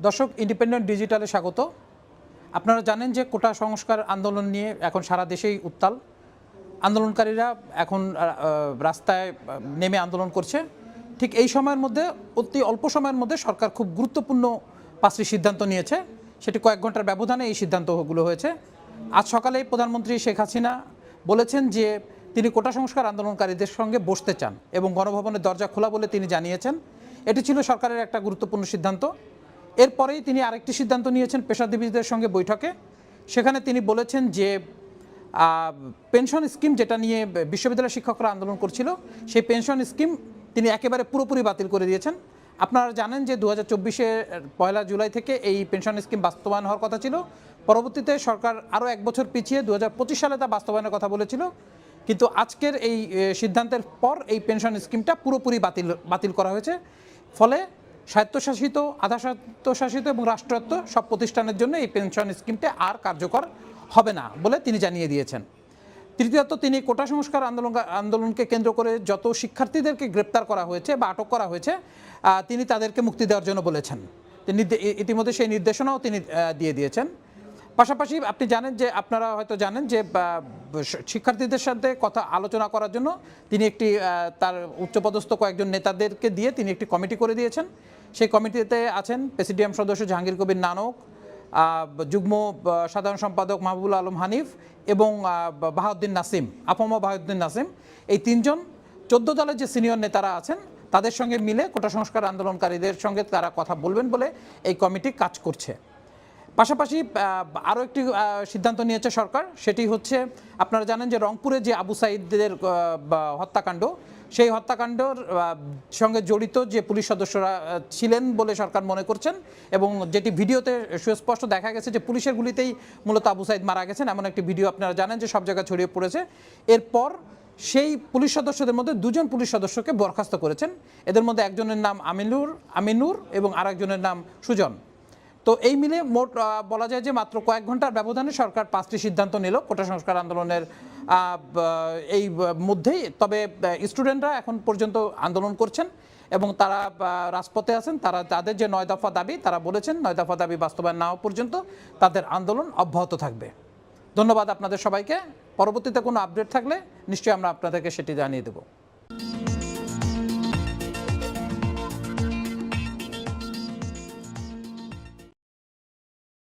দর্শক ইন্ডিপেন্ডেন্ট ডিজিটালে স্বাগত। আপনারা জানেন যে কোটা সংস্কার আন্দোলন নিয়ে এখন সারা দেশেই উত্তাল। আন্দোলনকারীরা এখন রাস্তায় নেমে আন্দোলন করছে। ঠিক এই সময়ের মধ্যে, অতি অল্প সময়ের মধ্যে সরকার খুব গুরুত্বপূর্ণ পাঁচটি সিদ্ধান্ত নিয়েছে। সেটি কয়েক ঘণ্টার ব্যবধানে এই সিদ্ধান্তগুলো হয়েছে। আজ সকালে প্রধানমন্ত্রী শেখ হাসিনা বলেছেন যে তিনি কোটা সংস্কার আন্দোলনকারীদের সঙ্গে বসতে চান এবং গণভবনের দরজা খোলা বলে তিনি জানিয়েছেন। এটি ছিল সরকারের একটা গুরুত্বপূর্ণ সিদ্ধান্ত। এরপরেই তিনি আরেকটি সিদ্ধান্ত নিয়েছেন পেশাজীবীদের সঙ্গে বৈঠকে। সেখানে তিনি বলেছেন যে পেনশন স্কিম যেটা নিয়ে বিশ্ববিদ্যালয় শিক্ষকরা আন্দোলন করছিল, সেই পেনশন স্কিম তিনি একেবারে পুরোপুরি বাতিল করে দিয়েছেন। আপনারা জানেন যে দু হাজার চব্বিশে পয়লা জুলাই থেকে এই পেনশন স্কিম বাস্তবায়ন হওয়ার কথা ছিল। পরবর্তীতে সরকার আরও এক বছর পিছিয়ে দু হাজার পঁচিশ সালে তা বাস্তবায়নের কথা বলেছিল। কিন্তু আজকের এই সিদ্ধান্তের পর এই পেনশন স্কিমটা পুরোপুরি বাতিল বাতিল করা হয়েছে। ফলে স্বায়ত্তশাসিত আধা স্বায়ত্তশাসিত এবং রাষ্ট্রায়ত্ত সব প্রতিষ্ঠানের জন্য এই পেনশন স্কিমটা আর কার্যকর হবে না বলে তিনি জানিয়ে দিয়েছেন। তৃতীয়ত, তিনি কোটা সংস্কার আন্দোলন, আন্দোলনকে কেন্দ্র করে যত শিক্ষার্থীদেরকে গ্রেপ্তার করা হয়েছে বা আটক করা হয়েছে তিনি তাদেরকে মুক্তি দেওয়ার জন্য বলেছেন। ইতিমধ্যে সেই নির্দেশনাও তিনি দিয়ে দিয়েছেন। পাশাপাশি আপনি জানেন যে আপনারা হয়তো জানেন যে শিক্ষার্থীদের সাথে কথা আলোচনা করার জন্য তিনি একটি তার উচ্চপদস্থ কয়েকজন নেতাদেরকে দিয়ে তিনি একটি কমিটি করে দিয়েছেন। সেই কমিটিতে আছেন প্রেসিডিয়াম সদস্য জাহাঙ্গীর কবির নানক যুগ্ম সাধারণ সম্পাদক মাহবুবুল আলম হানিফ এবং বাহাউদ্দিন নাসিম আপামা বাহাউদ্দিন নাসিম। এই তিনজন চোদ্দ দলের যে সিনিয়র নেতারা আছেন, তাদের সঙ্গে মিলে কোটা সংস্কার আন্দোলনকারীদের সঙ্গে তারা কথা বলবেন বলে এই কমিটি কাজ করছে। পাশাপাশি আরও একটি সিদ্ধান্ত নিয়েছে সরকার, সেটি হচ্ছে আপনারা জানেন যে রংপুরে যে আবু সাইদদের হত্যাকাণ্ড, সেই হত্যাকাণ্ডর সঙ্গে জড়িত যে পুলিশ সদস্যরা ছিলেন বলে সরকার মনে করছেন এবং যেটি ভিডিওতে সুস্পষ্ট দেখা গেছে যে পুলিশের গুলিতেই মূলত আবু সাইদ মারা গেছেন। এমন একটি ভিডিও আপনারা জানেন যে সব জায়গায় ছড়িয়ে পড়েছে। এরপর সেই পুলিশ সদস্যদের মধ্যে দুজন পুলিশ সদস্যকে বরখাস্ত করেছেন। এদের মধ্যে একজনের নাম আমিনুর আমিনুর এবং আরেকজনের নাম সুজন। তো এই মিলে মোট বলা যায় যে মাত্র কয়েক ঘণ্টার ব্যবধানে সরকার পাঁচটি সিদ্ধান্ত নিল কোটা সংস্কার আন্দোলনের এই মধ্যেই। তবে স্টুডেন্টরা এখন পর্যন্ত আন্দোলন করছেন এবং তারা রাজপথে আছেন। তারা তাদের যে নয় দফা দাবি, তারা বলেছেন নয় দফা দাবি বাস্তবায়ন না পর্যন্ত তাদের আন্দোলন অব্যাহত থাকবে। ধন্যবাদ আপনাদের সবাইকে। পরবর্তীতে কোনো আপডেট থাকলে নিশ্চয়ই আমরা আপনাদেরকে সেটি জানিয়ে দেবো।